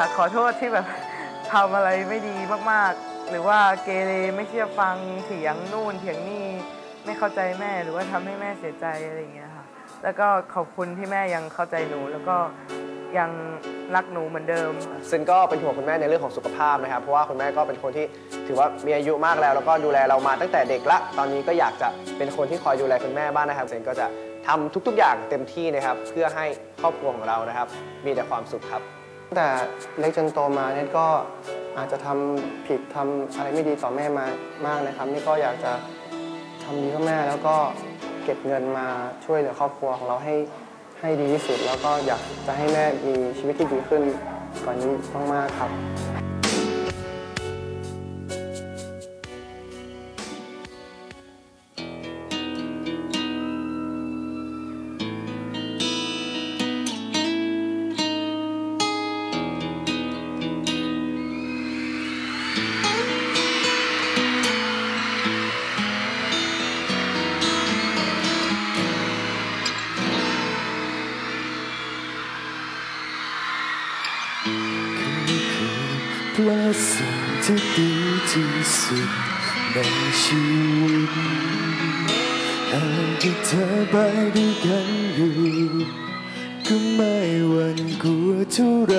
อยากขอโทษที่แบบทำอะไรไม่ดีมากๆ หรือว่าเกเรไม่เชื่อฟังเถียงนู่นเถียงนี่ไม่เข้าใจแม่หรือว่าทำให้แม่เสียใจอะไรอย่างเงี้ยค่ะ แล้วก็ขอบคุณที่แม่ยังเข้าใจหนูแล้วก็ยังรักหนูเหมือนเดิม ซึ่งก็เป็นห่วงคุณแม่ในเรื่องของสุขภาพนะครับ เพราะว่าคุณแม่ก็เป็นคนที่ถือว่ามีอายุมากแล้ว แล้วก็ดูแลเรามาตั้งแต่เด็กละ ตอนนี้ก็อยากจะเป็นคนที่คอยดูแลคุณแม่บ้างนะครับ เซนก็จะทำทุกๆอย่างเต็มที่นะครับ เพื่อให้ครอบครัวของเรานะครับ มีแต่ความสุขครับ แต่เล็กจนโตมาเนี่ยก็อาจจะทำผิดทำอะไรไม่ดีต่อแม่มามากนะครับนี่ก็อยากจะทำดีเพื่อแม่แล้วก็เก็บเงินมาช่วยเหลือครอบครัวของเราให้ให้ดีที่สุด แล้วก็อยากจะให้แม่มีชีวิตที่ดีขึ้นกว่อนนี้มากๆครับ เพราะสิ่งที่ดีที่สุดในชีวิตหากที่เธอไปด้วยกันอยู่ก็ไม่หวั่นกลัวเท่าไร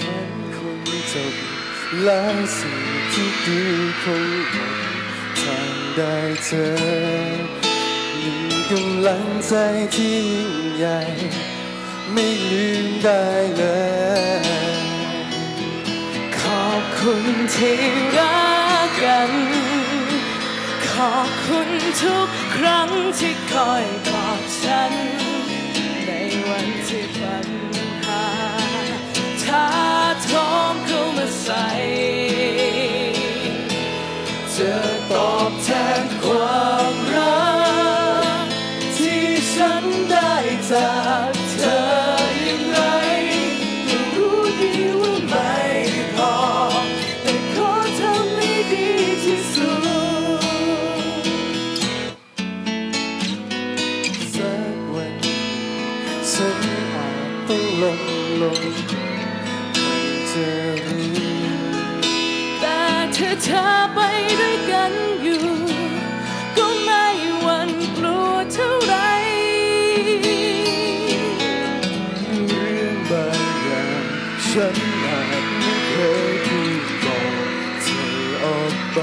ฝันคงจบและสิ่งที่ดีคงหมดทางได้เจอมีกำลังใจที่ยิ่งใหญ่ ไม่ลืมได้เลย ขอบคุณที่รักกัน ขอบคุณทุกครั้งที่คอยบอกฉัน ในวันที่ปัญหาท้าทมเข้ามาใส่จะตอบแทนความ ฉันอาจต้องลงลงใครจะรู้แต่ถ้าเธอไปด้วยกัน นอาจไม่เคยพูดบอกเธอออกไป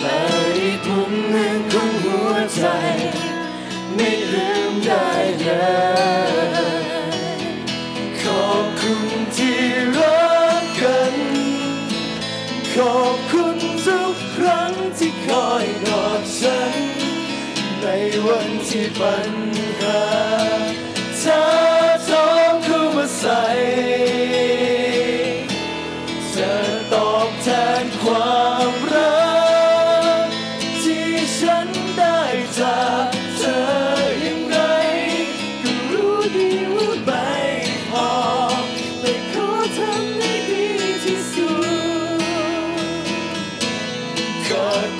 แต่อีกมุมหนึ่งของหัวใจ ไม่ลืมได้เลยขอบคุณที่รักกัน ขอบคุณทุกครั้งที่คอยกอดฉัน ในวันที่ปัญ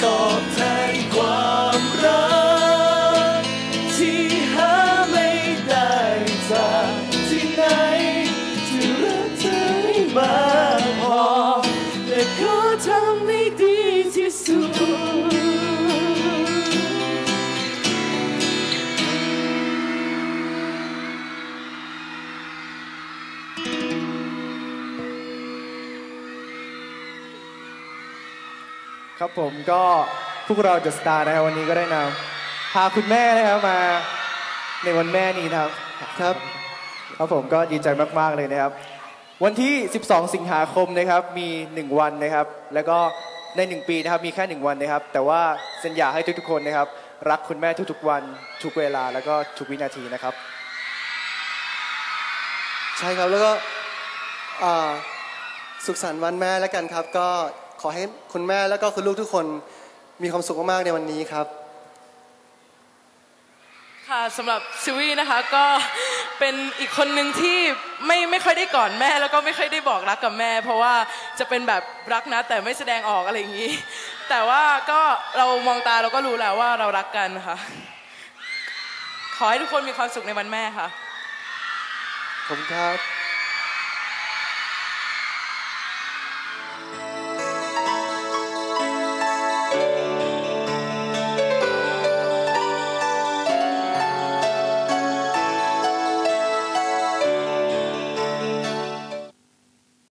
ก็ ครับผมก็พวกเราเดอะสตาร์นะครับวันนี้ก็ได้นำพาคุณแม่นะครับมาในวันแม่นี้นะครับครับ ครับผมก็ดีใจมากๆเลยนะครับ วันที่ 12 สิงหาคมนะครับมี 1 วันนะครับ แล้วก็ใน 1 ปีนะครับมีแค่ 1 วันนะครับ แต่ว่าเซนอยากให้ทุกๆคนนะครับ รักคุณแม่ทุกๆวันทุกเวลาแล้วก็ทุกวินาทีนะครับ ใช่ครับแล้วก็อ่าสุขสันต์วันแม่แล้วกันครับก็ ขอให้คุณแม่แล้วก็คุณลูกทุกคนมีความสุขมากๆในวันนี้ครับ ค่ะสำหรับซิวี่นะคะก็เป็นอีกคนหนึ่งที่ไม่ไม่ค่อยได้กอดแม่แล้วก็ไม่ค่อยได้บอกรักกับแม่ เพราะว่าจะเป็นแบบรักนะแต่ไม่แสดงออกอะไรอย่างนี้ แต่ว่าก็เรามองตาเราก็รู้แล้วว่าเรารักกันค่ะขอให้ทุกคนมีความสุขในวันแม่ค่ะขอบคุณครับ